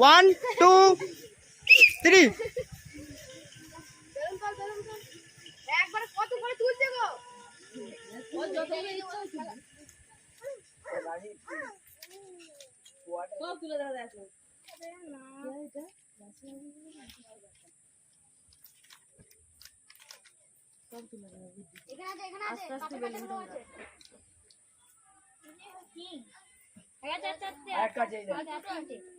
One two three একবার কত করে তুলছে আছে। আস্তে আস্তে বেলুন আচ্ছা আচ্ছা আচ্ছা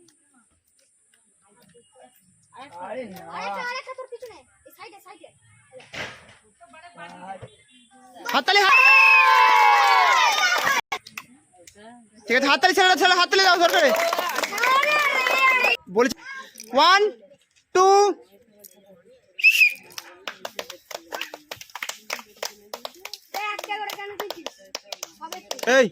হাততালি ঠিক আছে হাততালি ছেড়ে ছেড়ে হাততালি দাও সরকারে বলেছি ওয়ান টু এই একটা করে কেন তুলছিস হবে তো এই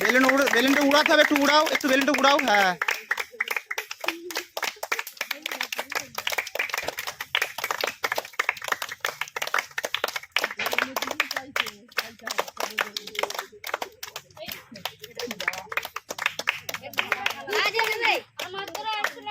বেলুন উড়ে বেলুনটা উড়াতে হবে একটু উড়াও একটু বেলুনটা উড়াও হ্যাঁ। আজ নেবে আমার তোরা আসলে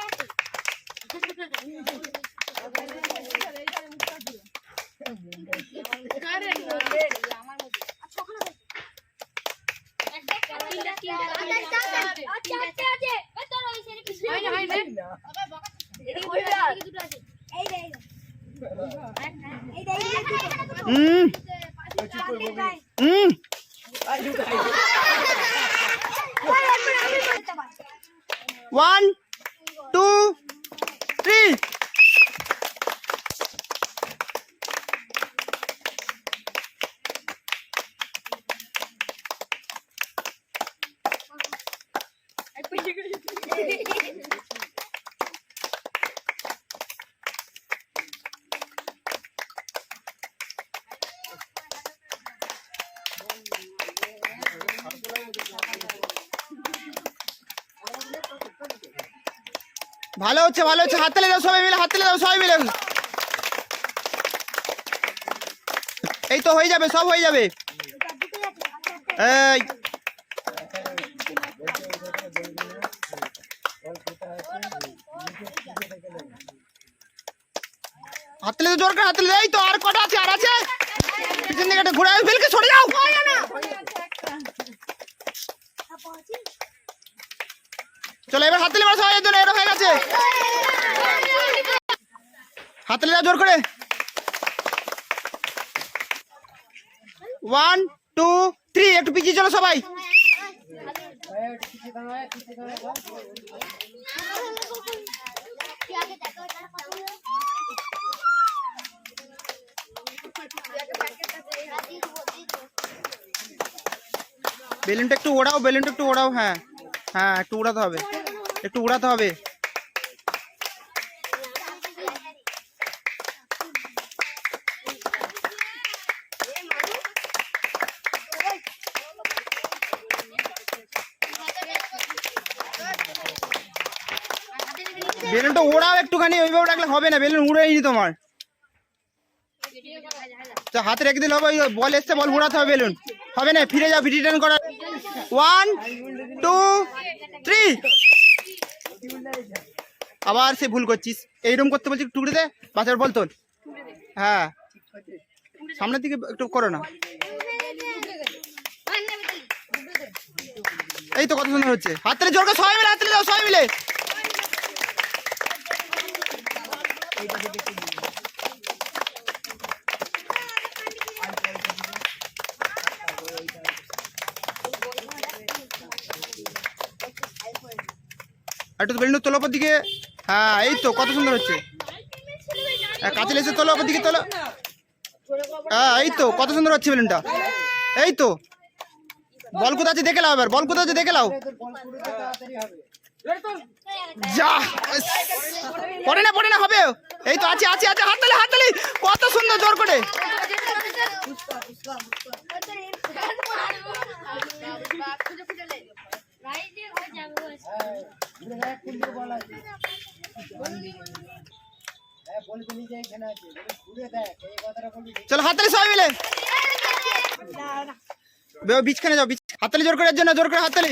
হুম হুম ওয়ান টু থ্রি ভালো হচ্ছে ভালো হচ্ছে। হাততালি দাও সবাই মিলে হাততালি দাও সবাই মিলে। এই তো হয়ে যাবে, সব হয়ে যাবে। এই। হাততালি তো জোর করে হাততালি দাও। এই তো আর কটা আছে, আর আছে? পিছন দিকে ঘুরে বেলকে সরে যাও। চলো, এবার হাততালি মারো সবাই জন্য এটা হয়ে গেছে। হাততালি জোর করে। ওয়ান টু থ্রি একটু পিছিয়ে চলো সবাই। বেলুনটা একটু ওড়াও বেলুনটা একটু ওড়াও হ্যাঁ। হ্যাঁ একটু উড়াতে হবে। একটু উড়াতে হবে। বেলুনটা ওড়াও একটুখানি, ওইভাবে রাখলে হবে না, বেলুন উড়েইনি তোমার। তো হাতে রেখে দিলে হবে বল এসছে, বল উড়াতে হবে বেলুন। হবে না, ফিরে যাও রিটার্ন করা ওয়ান টু থ্রি আবার সে ভুল করছিস। এইরকম করতে বলছি টুকরে দে বাচ্চার বল তোল হ্যাঁ। সামনের দিকে একটু করো না। এই তো কত সুন্দর হচ্ছে। হাতের জোর সবাই মিলে হাতের দাও, সবাই মিলে। একটু বেলুন তোলো ওপর দিকে। হ্যাঁ এই তো কত সুন্দর হচ্ছে। হ্যাঁ, কাছে লেসে তোলো ওপর দিকে তোলো। হ্যাঁ এই তো কত সুন্দর হচ্ছে বেলুনটা। এই তো। বল কোথা আছে দেখে নাও এবার বল কোথা আছে দেখে নাও যা পড়ে না পড়ে না হবে। এই তো আছে আছে আছে হাততালি হাততালি। কত সুন্দর জোর করে। চলো হাততালি সবাই মিলে। বিছখানে যাও হাততালি জোর করে জন্য জোর করে হাততালি।